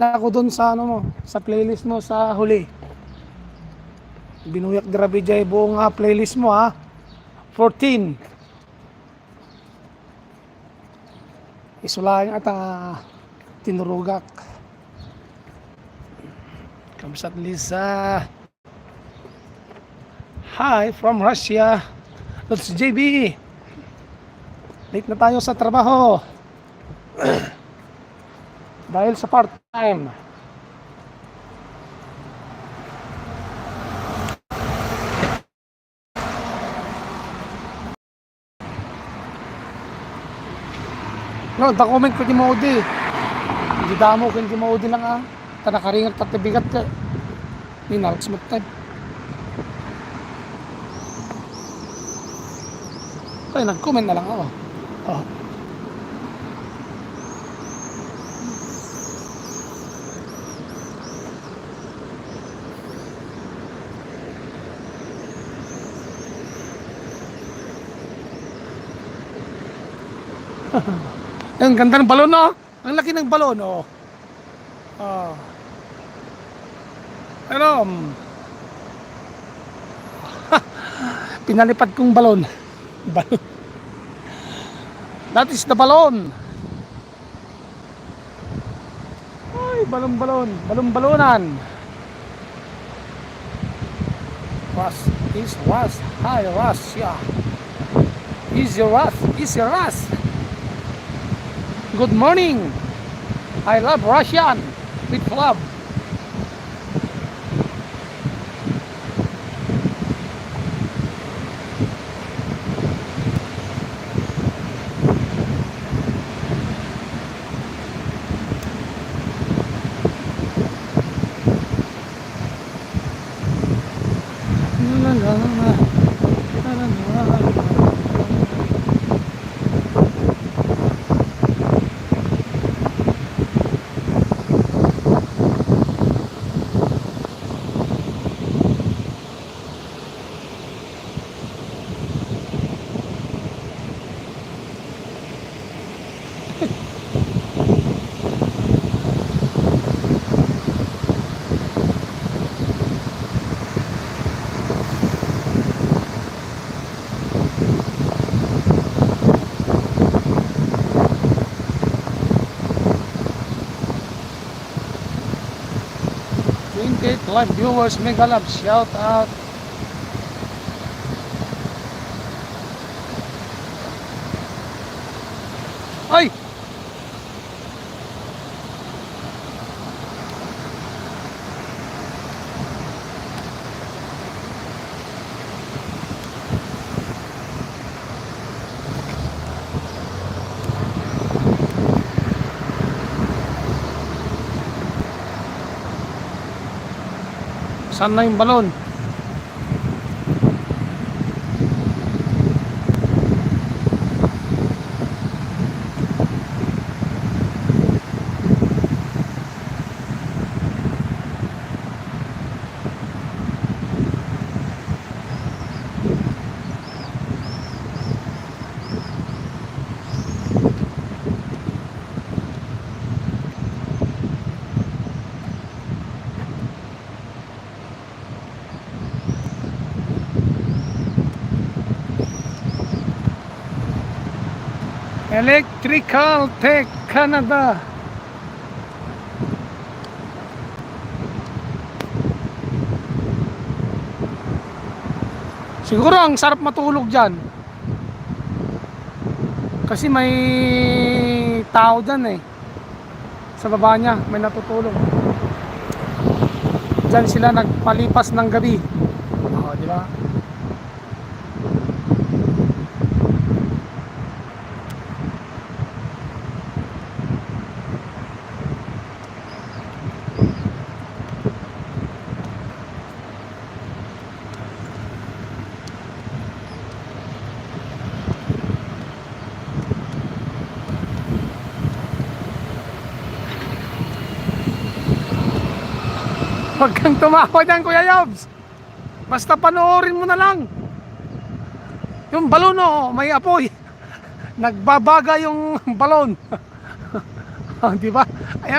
ako doon sa ano mo, sa playlist mo sa huli. Binuyak grabe jay buong ah, playlist mo ha. 14. Isulayan at ah, tinurugak. Kamsat Lisa. Hi from Russia. That's JB. Late na tayo sa trabaho. Dahil sa part-time. No, da comment ko di maudi. Hindi damo ko hindi maudi lang ah. Tanakaringat at bigat ka. Na, smooth time. Kaya nag-comment na lang ako. Oh. Ang ganda ng balon, no? Ang laki ng balon, oh. Oh. Ano? mm. Pinalipad kong balon. Balon. That is the balon. Ay, balon-balon. Balon-balonan. Was, is, was, hi, was, yeah. Easy was, easy was. Good morning. I love Russian with love. Live viewers, mega love, shout out. Ay! Saan na yung balon? Electrical Tech Canada. Siguro ang sarap matulog dyan. Kasi may tao dyan eh. Sa baba niya, may natutulog. Dyan sila nagpalipas ng gabi. Oo, di ba? Huwag kang tumawa dyan, Kuya Yobs. Basta panoorin mo na lang. Yung balon, oh, may apoy. Nagbabaga yung balon. oh, di ba? Ayan.